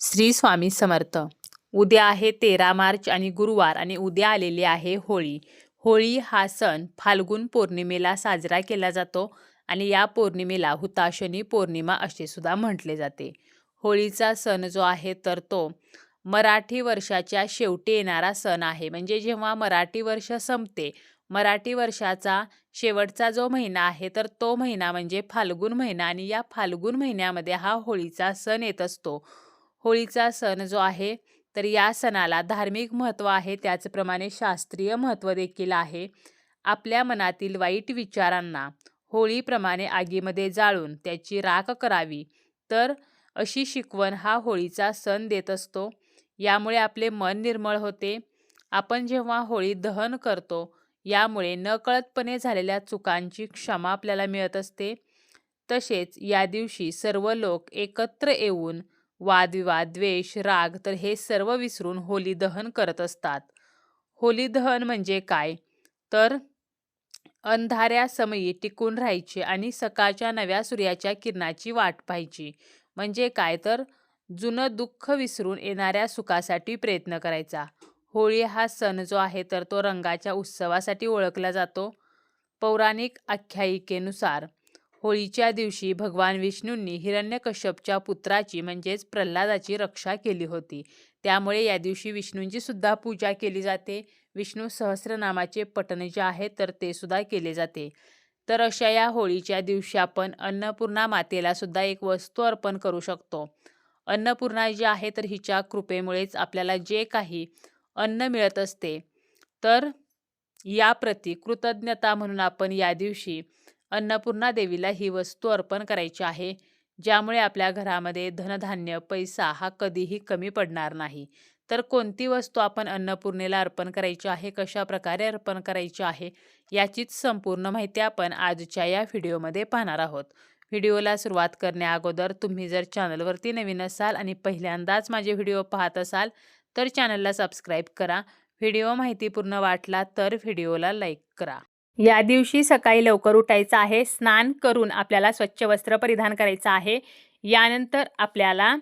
श्री स्वामी समर्थ. उद्या आहे तेरा मार्च आणि गुरुवार आणि उद्या आलेली आहे होळी. होळी हा सण फाल्गुन पौर्णिमेला साजरा केला जातो आणि या पौर्णिमेला हुताशनी पौर्णिमा असे सुद्धा म्हटले जाते. होळीचा सण जो आहे तर तो मराठी वर्षाच्या शेवटी येणारा सण आहे. म्हणजे जेव्हा मराठी वर्ष संपते मराठी वर्षाचा शेवटचा जो महिना आहे तर तो महिना म्हणजे फाल्गुन महिना आणि या फाल्गुन महिन्यामध्ये हा होळीचा सण येत असतो. होळीचा सण जो आहे तर या सणाला धार्मिक महत्त्व आहे त्याचप्रमाणे शास्त्रीय महत्त्व देखील आहे. आपल्या मनातील वाईट विचारांना होळीप्रमाणे आगीमध्ये जाळून त्याची राख करावी. तर अशी शिकवण हा होळीचा सण देत असतो. यामुळे आपले मन निर्मळ होते. आपण जेव्हा होळी दहन करतो यामुळे नकळतपणे झालेल्या चुकांची क्षमा आपल्याला मिळत असते. तसेच या दिवशी सर्व लोक एकत्र येऊन वादविवाद द्वेष राग तर हे सर्व विसरून होली दहन करत असतात. होली दहन म्हणजे काय? तर अंधाऱ्या समयी टिकून राहायचे आणि सकाळच्या नव्या सूर्याच्या किरणाची वाट पाहायची. म्हणजे काय? तर जुनं दुःख विसरून येणाऱ्या सुखासाठी प्रयत्न करायचा. होळी हा सण जो आहे तर तो रंगाच्या उत्सवासाठी ओळखला जातो. पौराणिक आख्यायिकेनुसार होळीच्या दिवशी भगवान विष्णूंनी हिरण्यकश्यपच्या पुत्राची म्हणजेच प्रल्हादाची रक्षा केली होती. त्यामुळे या दिवशी विष्णूंची सुद्धा पूजा केली जाते. विष्णू सहस्रनामाचे पठण जे आहे तर ते सुद्धा केले जाते. तर अशा या होळीच्या दिवशी आपण अन्नपूर्णा मातेला सुद्धा एक वस्तू अर्पण करू शकतो. अन्नपूर्णा जी आहे तर हिच्या कृपेमुळेच आपल्याला जे काही अन्न मिळत असते. तर याप्रती कृतज्ञता म्हणून आपण या दिवशी अन्नपूर्णा देवीला ही वस्तू अर्पण करायची आहे ज्यामुळे आपल्या घरामध्ये धनधान्य पैसा हा कधीही कमी पडणार नाही. तर कोणती वस्तू आपण अन्नपूर्णेला अर्पण करायची आहे कशा प्रकारे अर्पण करायची आहे याचीच संपूर्ण माहिती आपण आजच्या या व्हिडिओमध्ये पाहणार आहोत. व्हिडिओला सुरुवात करण्याअगोदर तुम्ही जर चॅनलवरती नवीन असाल आणि पहिल्यांदाच माझे व्हिडिओ पाहत असाल तर चॅनलला सबस्क्राईब करा. व्हिडिओ माहितीपूर्ण वाटला तर व्हिडिओला लाईक करा. या दिवशी सकाळी लवकर उठायचं आहे स्नान करून आपल्याला स्वच्छ वस्त्र परिधान करायचं आहे. यानंतर आपल्याला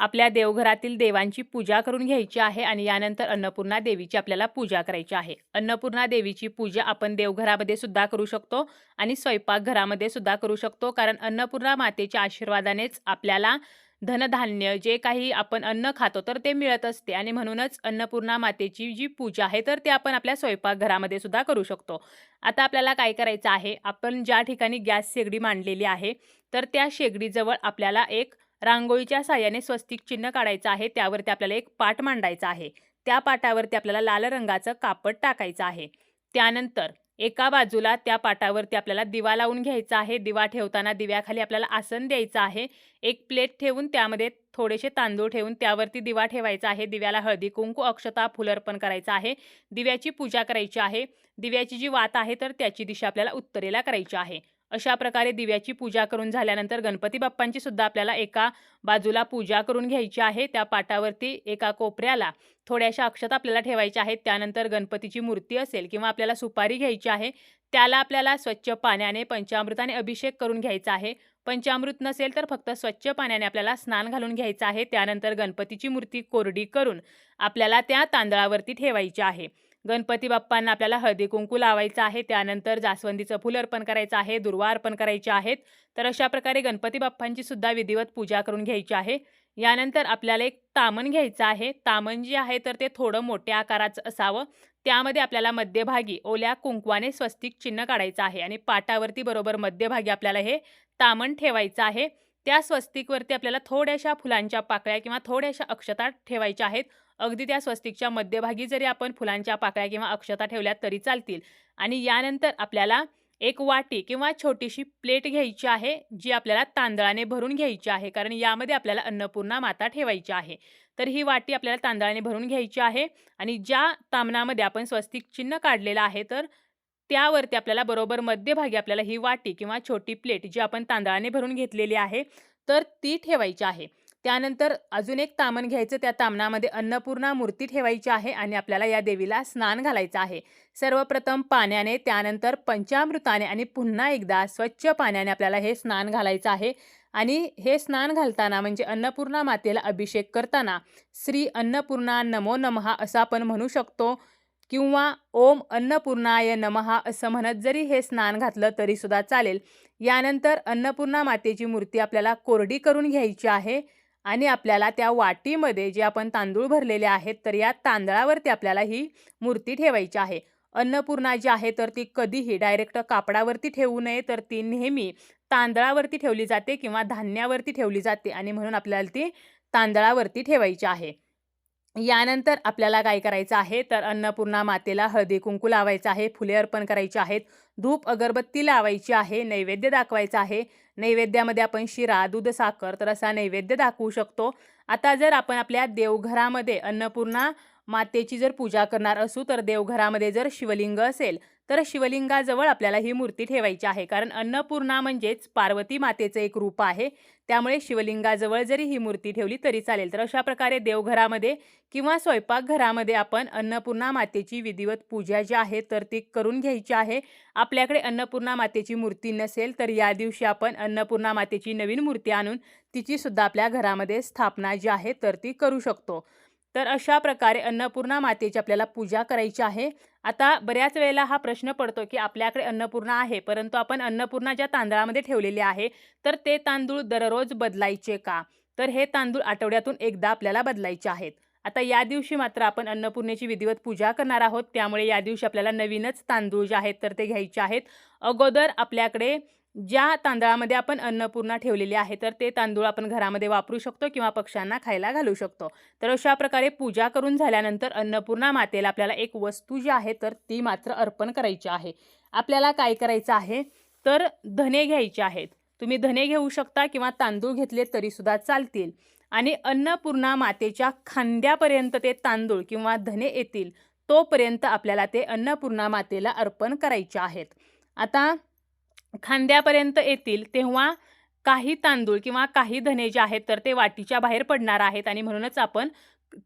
आपल्या देवघरातील देवांची पूजा करून घ्यायची आहे आणि यानंतर अन्नपूर्णा देवीची आपल्याला पूजा करायची आहे. अन्नपूर्णा देवीची पूजा आपण देवघरामध्ये सुद्धा करू शकतो आणि स्वयंपाकघरामध्ये सुद्धा करू शकतो कारण अन्नपूर्णा मातेच्या आशीर्वादानेच आपल्याला धनधान्य जे काही आपण अन्न खातो तर ते मिळत असते. आणि म्हणूनच अन्नपूर्णा मातेची जी पूजा आहे तर ते आपण आपल्या स्वयंपाकघरामध्ये सुद्धा करू शकतो. आता आपल्याला काय करायचं आहे? आपण ज्या ठिकाणी गॅस शेगडी मांडलेली आहे तर त्या शेगडीजवळ आपल्याला एक रांगोळीच्या साह्याने स्वस्तिक चिन्ह काढायचं आहे. त्यावरती आपल्याला एक पाट मांडायचा आहे. त्या पाटावरती आपल्याला लाल रंगाचं कापड टाकायचं आहे. त्यानंतर एका बाजूला त्या पाटावरती आपल्याला दिवा लावून घ्यायचा आहे. दिवा ठेवताना दिव्याखाली आपल्याला आसन द्यायचं आहे. एक प्लेट ठेवून त्यामध्ये थोडेसे तांदूळ ठेवून त्यावरती दिवा ठेवायचा आहे. दिव्याला हळदी कुंकू अक्षता फुल अर्पण करायचं आहे. दिव्याची पूजा करायची आहे. दिव्याची जी वात आहे तर त्याची दिशा आपल्याला उत्तरेला करायची आहे. अशा प्रकारे दिव्याची पूजा करून झाल्यानंतर गणपती बाप्पांची सुद्धा आपल्याला एका बाजूला पूजा करून घ्यायची आहे. त्या पाटावरती एका कोपऱ्याला थोड्याशा अक्षता आपल्याला ठेवायच्या आहेत. त्यानंतर गणपतीची मूर्ती असेल किंवा आपल्याला सुपारी घ्यायची आहे. त्याला आपल्याला स्वच्छ पाण्याने पंचामृताने अभिषेक करून घ्यायचा आहे. पंचामृत नसेल तर फक्त स्वच्छ पाण्याने आपल्याला स्नान घालून घ्यायचं आहे. त्यानंतर गणपतीची मूर्ती कोरडी करून आपल्याला त्या तांदळावरती ठेवायची आहे. गणपती बाप्पांना आपल्याला हळदी कुंकू लावायचं आहे. त्यानंतर जास्वंदीचं फुल अर्पण करायचं आहे. दुर्वा अर्पण करायचे आहेत. तर अशा प्रकारे गणपती बाप्पांची सुद्धा विधिवत पूजा करून घ्यायची आहे. यानंतर आपल्याला एक तामण घ्यायचं आहे. तामण जे आहे तर ते थोडं मोठ्या आकाराचं असावं. त्यामध्ये आपल्याला मध्यभागी ओल्या कुंकवाने स्वस्तिक चिन्ह काढायचं आहे. आणि पाटावरती बरोबर मध्यभागी आपल्याला हे तामण ठेवायचं आहे. त्या स्वस्तिकवरती आपल्याला थोड्याशा फुलांच्या पाकळ्या किंवा थोड्याशा अक्षता ठेवायच्या आहेत. अगदी त्या स्वस्तिकच्या मध्यभागी जरी आपण फुलांच्या पाकळ्या किंवा अक्षता ठेवल्या तरी चालतील. आणि यानंतर आपल्याला एक वाटी किंवा छोटीशी प्लेट घ्यायची आहे जी आपल्याला तांदळाने भरून घ्यायची आहे कारण यामध्ये आपल्याला अन्नपूर्णा माता ठेवायची आहे. तर ही वाटी आपल्याला तांदळाने भरून घ्यायची आहे आणि ज्या तामणामध्ये आपण स्वस्तिक चिन्ह काढलेलं आहे तर त्यावरती आपल्याला बरोबर मध्यभागी आपल्याला ही वाटी किंवा छोटी प्लेट जी आपण तांदळाने भरून घेतलेली आहे तर ती ठेवायची आहे. त्यानंतर अजून एक तामण घ्यायचं त्या तामणामध्ये अन्नपूर्णा मूर्ती ठेवायची आहे आणि आपल्याला या देवीला स्नान घालायचं आहे. सर्वप्रथम पाण्याने त्यानंतर पंचामृताने आणि पुन्हा एकदा स्वच्छ पाण्याने आपल्याला हे स्नान घालायचं आहे. आणि हे स्नान घालताना म्हणजे अन्नपूर्णा मातेला अभिषेक करताना श्री अन्नपूर्णा नमो नमः असं आपण म्हणू शकतो. किंवा ओम अन्नपूर्णाय नमः असं म्हणत जरी हे स्नान घातलं तरीसुद्धा चालेल. यानंतर अन्नपूर्णा मातेची मूर्ती आपल्याला कोरडी करून घ्यायची आहे आणि आपल्याला त्या वाटीमध्ये जे आपण तांदूळ भरलेले आहेत तर या तांदळावरती आपल्याला ही मूर्ती ठेवायची आहे. अन्नपूर्णा जी आहे तर ती कधीही डायरेक्ट कापडावरती ठेवू नये तर ती नेहमी तांदळावरती ठेवली जाते किंवा धान्यावरती ठेवली जाते आणि म्हणून आपल्याला ती तांदळावरती ठेवायची आहे. यानंतर आपल्याला काय करायचं आहे? तर अन्नपूर्णा मातेला हळदी कुंकू लावायचं आहे. फुले अर्पण करायची आहेत. धूप अगरबत्ती लावायची आहे. नैवेद्य दाखवायचा आहे. नैवेद्यामध्ये आपण शिरा दूध साखर तर असा नैवेद्य दाखवू शकतो. आता जर आपण आपल्या देवघरामध्ये अन्नपूर्णा मातेची जर पूजा करणार असू तर देवघरामध्ये जर शिवलिंग असेल तर शिवलिंगाजवळ आपल्याला ही मूर्ती ठेवायची आहे. कारण अन्नपूर्णा म्हणजेच पार्वती मातेचं एक रूप आहे. त्यामुळे शिवलिंगाजवळ जरी ही मूर्ती ठेवली तरी चालेल. तर अशा प्रकारे देवघरामध्ये किंवा स्वयंपाकघरामध्ये आपण अन्नपूर्णा मातेची विधिवत पूजा जी आहे तर ती करून घ्यायची आहे. आपल्याकडे अन्नपूर्णा मातेची मूर्ती नसेल तर या दिवशी आपण अन्नपूर्णा मातेची नवीन मूर्ती आणून तिची सुद्धा आपल्या घरामध्ये स्थापना जी आहे तर ती करू शकतो. तर अशा प्रकारे अन्नपूर्णा मातेची आपल्याला पूजा करायची आहे. आता बऱ्याच वेळेला हा प्रश्न पडतो की आपल्याकडे अन्नपूर्णा आहे परंतु आपण अन्नपूर्णा ज्या तांदळामध्ये ठेवलेले आहे तर ते तांदूळ दररोज बदलायचे का? तर हे तांदूळ आठवड्यातून एकदा आपल्याला बदलायचे आहेत. आता या दिवशी मात्र आपण अन्नपूर्णेची विधिवत पूजा करणार आहोत त्यामुळे या दिवशी आपल्याला नवीनच तांदूळ जे आहेत तर ते घ्यायचे आहेत. अगोदर आपल्याकडे ज्या तांदळामध्ये आपण अन्नपूर्णा ठेवलेली आहे तर ते तांदूळ आपण घरामध्ये वापरू शकतो किंवा पक्ष्यांना खायला घालू शकतो. तर अशा प्रकारे पूजा करून झाल्यानंतर अन्नपूर्णा मातेला आपल्याला एक वस्तू जी आहे तर ती मात्र अर्पण करायची आहे. आपल्याला काय करायचं आहे तर धने घ्यायचे आहेत. तुम्ही धने घेऊ शकता किंवा तांदूळ घेतले तरीसुद्धा चालतील. आणि अन्नपूर्णा मातेच्या खांद्यापर्यंत ते तांदूळ किंवा धने येतील तोपर्यंत आपल्याला ते अन्नपूर्णा मातेला अर्पण करायचे आहेत. आता खांद्यापर्यंत येतील तेव्हा काही तांदूळ किंवा काही धने जे आहेत तर ते वाटीच्या बाहेर पडणार आहेत. आणि म्हणूनच आपण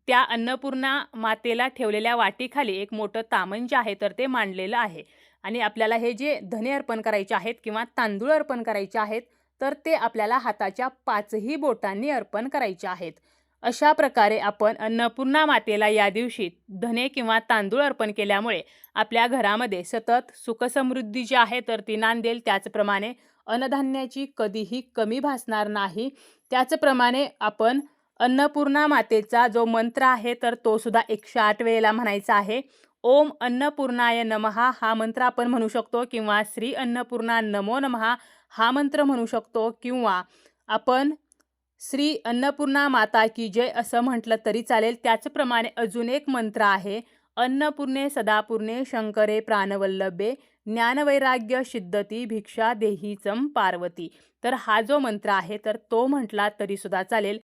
त्या अन्नपूर्णा मातेला ठेवलेल्या वाटीखाली एक मोठं तामण जे आहे तर ते मांडलेलं आहे. आणि आपल्याला हे जे धने अर्पण करायचे आहेत किंवा तांदूळ अर्पण करायचे आहेत तर ते आपल्याला हाताच्या पाचही बोटांनी अर्पण करायचे आहेत. अशा प्रकारे आपण अन्नपूर्णा मातेला या दिवशी धने किंवा तांदूळ अर्पण केल्यामुळे आपल्या घरामध्ये सतत सुखसमृद्धी जी आहे तर ती नांदेल. त्याचप्रमाणे अन्नधान्याची कधीही कमी भासणार नाही. त्याचप्रमाणे आपण अन्नपूर्णा मातेचा जो मंत्र आहे तर तो सुद्धा एकशे आठ वेळेला म्हणायचा आहे. ओम अन्नपूर्णाय नमहा हा मंत्र आपण म्हणू शकतो किंवा श्री अन्नपूर्णा नमो नमहा हा मंत्र म्हणू शकतो किंवा आपण श्री अन्नपूर्णा माता की जय असं म्हटलं तरी चालेल. त्याचप्रमाणे अजून एक मंत्र आहे. अन्नपूर्णे सदापूर्णे शंकरे प्राणवल्लभे ज्ञानवैराग्य सिद्धती भिक्षा देहीचम पार्वती. तर हा जो मंत्र आहे तर तो म्हटला तरीसुद्धा चालेल.